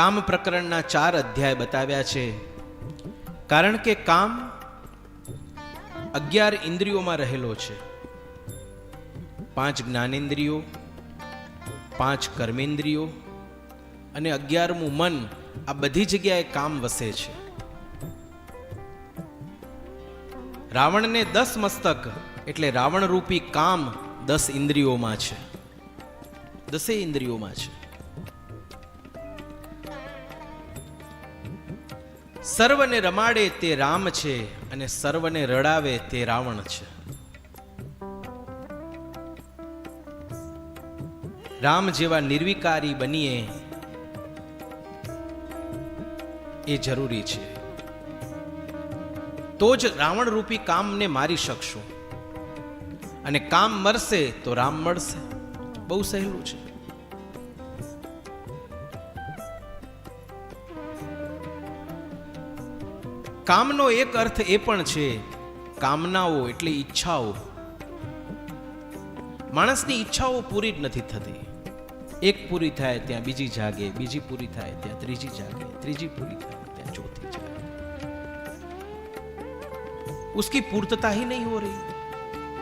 કામ પ્રકરણના ચાર અધ્યાય બતાવ્યા છે. કારણ કે કામ અગિયાર ઇન્દ્રિયોમાં રહેલો છે. પાંચ જ્ઞાનેન્દ્રિયો, પાંચ કર્મેન્દ્રિયો અને અગિયારમું મન આ બધી જગ્યાએ કામ વસે છે. રાવણને દસ મસ્તક એટલે રાવણરૂપી કામ દસ ઇન્દ્રિયોમાં છે. દસે ઇન્દ્રિયોમાં છે. સર્વને રમાડે તે રામ છે અને સર્વને રડાવે તે રાવણ છે. રામ જેવા નિર્વિકારી બનીએ એ જરૂરી છે. તો જ રાવણ રૂપી કામને મારી શકશું. અને કામ મરશે તો રામ મળશે. બહુ સહેલું છે. કામનો એક અર્થ એ પણ છે, કામનાઓ એટલે ઈચ્છાઓ. માણસની ઈચ્છાઓ પૂરી જ નથી થતી. એક પૂરી થાય ત્યાં બીજી જાગે, બીજી પૂરી થાય ત્યાં ત્રીજી જાગે, ત્રીજી પૂરી થાય ત્યાં ચોથી જાગે. ઉસકી પૂર્તતા હી નહીં હો રહી.